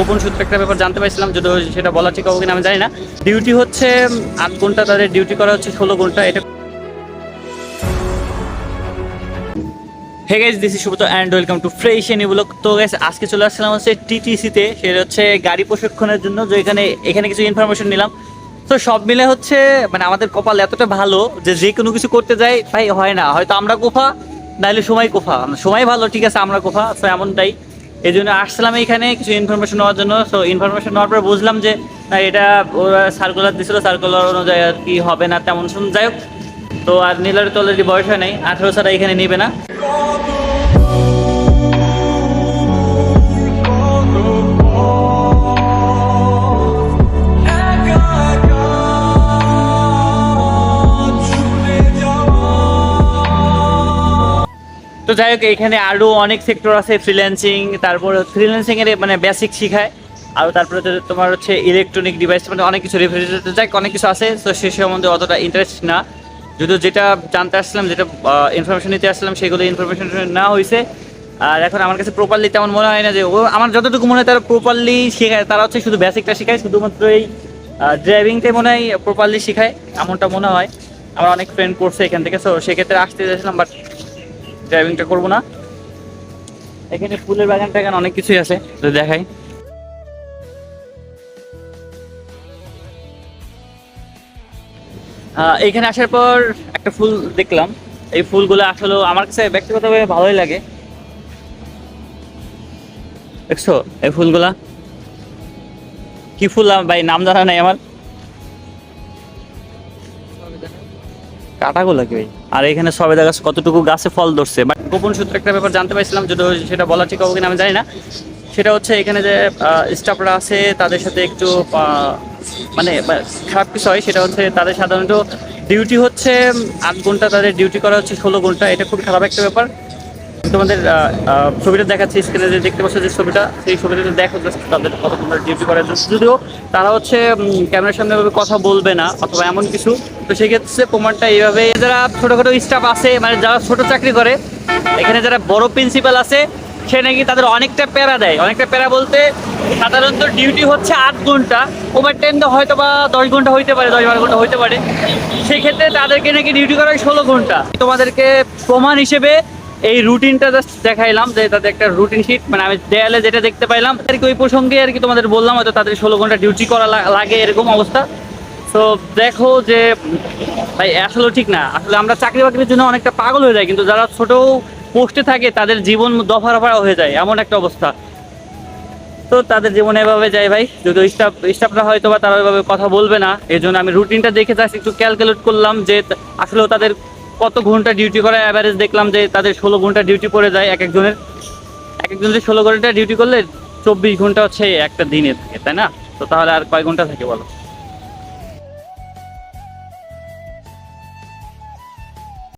গোপন সূত্রে একটা ব্যাপার জানতে পারছিলাম যদিও সেটা বলা ঠিক হবে কিনা আমি জানি না। ডিউটি হচ্ছে আট ঘণ্টা, তাদের ডিউটি করা হচ্ছে ষোলো ঘণ্টা, এটা hey guys this is Subrata and welcome to fresh any blog তো গাইজ আজকে চলে আসছিলাম হচ্ছে টিটিসিতে সেটা হচ্ছে গাড়ি প্রশিক্ষণের জন্য যে এখানে এখানে কিছু ইনফরমেশন নিলাম। তো সব মিলে হচ্ছে মানে আমাদের কপাল এতটা ভালো যে যে কোনো কিছু করতে যাই ভাই হয় না। হয়তো আমরা কোফা নাহলে সময় কোফা সময় ভালো, ঠিক আছে, আমরা কোফা তো এমনটাই। এই জন্য আসলাম এখানে কিছু ইনফরমেশন নেওয়ার জন্য। সো ইনফরমেশন নেওয়ার পরে বুঝলাম যে না, এটা ওরা সার্কুলার দিছিল সার্কুলার অনুযায়ী আর কি হবে না তেমন। শুন যাই হোক তো আর নীলার তো অলরেডি বয়স হয় নাই আঠেরো ছাড়া এখানে নিবে না। তো যাই হোক, এখানে আরও অনেক সেক্টর আছে ফ্রিল্যান্সিং তারপর ফ্রিল্যান্সিং এর মানে বেসিক শিখায়, আর তারপরে তোমার হচ্ছে ইলেকট্রনিক ডিভাইস মানে অনেক কিছু রেফ্রিজারেটর যাই অনেক কিছু আছে, তো সে সম্বন্ধে অতটা ইন্টারেস্ট না। যদিও যেটা জানতে আসলাম যেটা ইনফরমেশন নিতে আসলাম সেগুলো ইনফরমেশন না হয়েছে আর এখন আমার কাছে প্রপারলি তেমন মনে হয় না যে, ও, আমার যতটুকু মনে হয় তারা প্রপারলি শেখায়, তারা হচ্ছে শুধু বেসিকটা শেখায়, শুধুমাত্র এই ড্রাইভিংটাই মনে হয় প্রপারলি শেখায়, এমনটা মনে হয়। আমার অনেক ফ্রেন্ড করছে এখান থেকে সো সেক্ষেত্রে আসতে চাইছিলাম বাট ড্রাইভিংটা করব না। এখানে ফুলের বাগান টাগান অনেক কিছুই আছে তো দেখাই। আহ, এইখানে আসার পর একটা ফুল দেখলাম। এই ফুলগুলো আসলে আমার কাছে ব্যক্তিগতভাবে ভালোই লাগে। দেখছ এই ফুলগুলা? কি ফুল ভাই নাম জানা নাই আমার। কাটাগুলো কি ভাই? আর এখানে সবেদা গাছ কতটুকু গাছে ফল ধরছে। বাট গোপন সূত্রে একটা ব্যাপার জানতে পারছিলাম যদি সেটা বলা ঠিক হবে কিনা আমি জানি না। সেটা হচ্ছে এখানে যে স্টাফরা আছে, তাদের সাথে একটু মানে খারাপ কিছু হয়, সেটা হচ্ছে তাদের সাধারণত ডিউটি হচ্ছে, আট ঘণ্টা তাদের ডিউটি করা হচ্ছে ষোলো ঘণ্টা, এটা খুব খারাপ একটা ব্যাপার। তোমাদের ছবিটা দেখাচ্ছি স্ক্রিনে যে দেখতে পাচ্ছ যে ছবিটা, সেই ছবিটা দেখো, just তাদের কত ঘণ্টা ডিউটি করার জন্য। যদিও তারা হচ্ছে ক্যামেরার সামনে এভাবে কথা বলবে না, অথবা এমন কিছু। তো সেক্ষেত্রে প্রমাণটা এইভাবে, যারা ছোটোখাটো স্টাফ আছে মানে যারা ছোট চাকরি করে, এখানে যারা বড় প্রিন্সিপাল আছে, সে নাকি তাদের অনেকটা প্যারা দেয়। অনেকটা প্যারা বলতে, সাধারণত ডিউটি হচ্ছে আট ঘণ্টা ওভার টাইম তো হয়তো বা দশ ঘণ্টা হইতে পারে, দশ বারো ঘণ্টা হইতে পারে। সেক্ষেত্রে তাদেরকে নাকি ডিউটি করা ষোলো ঘণ্টা। তোমাদেরকে প্রমাণ হিসেবে এই রুটিনটা জাস্ট দেখাইলাম যে তাদের একটা রুটিন শিট মানে আমি দেয়ালে যেটা দেখতে পাইলাম আর কি ওই প্রসঙ্গে আর কি তোমাদের বললাম, হয়তো তাদের ষোলো ঘণ্টা ডিউটি করা লাগে এরকম অবস্থা। তো দেখো যে, ভাই, আসলে ঠিক না। আসলে আমরা চাকরি বাকরির জন্য অনেকটা পাগল হয়ে যায় কিন্তু যারা ছোট পোস্টে থাকে, তাদের জীবন দফা রফা হয়ে যায়, এমন একটা অবস্থা। তো তাদের জীবনে এভাবে যায় ভাই যদি স্টাফ স্টাফরা হয়তো বা তারা ওইভাবে কথা বলবে না এই আমি রুটিনটা দেখে জাস্ট একটু ক্যালকুলেট করলাম যে, আসলেও তাদের কত ঘণ্টা ডিউটি করে? অ্যাভারেজ দেখলাম যে তাদের ষোলো ঘণ্টা ডিউটি পড়ে যায় এক একজনের। এক একজনের ষোলো ঘণ্টা ডিউটি করলে চব্বিশ ঘণ্টা হচ্ছে একটা দিনে থাকে, তাই না? তো তাহলে আর কয় ঘণ্টা থাকে বলো?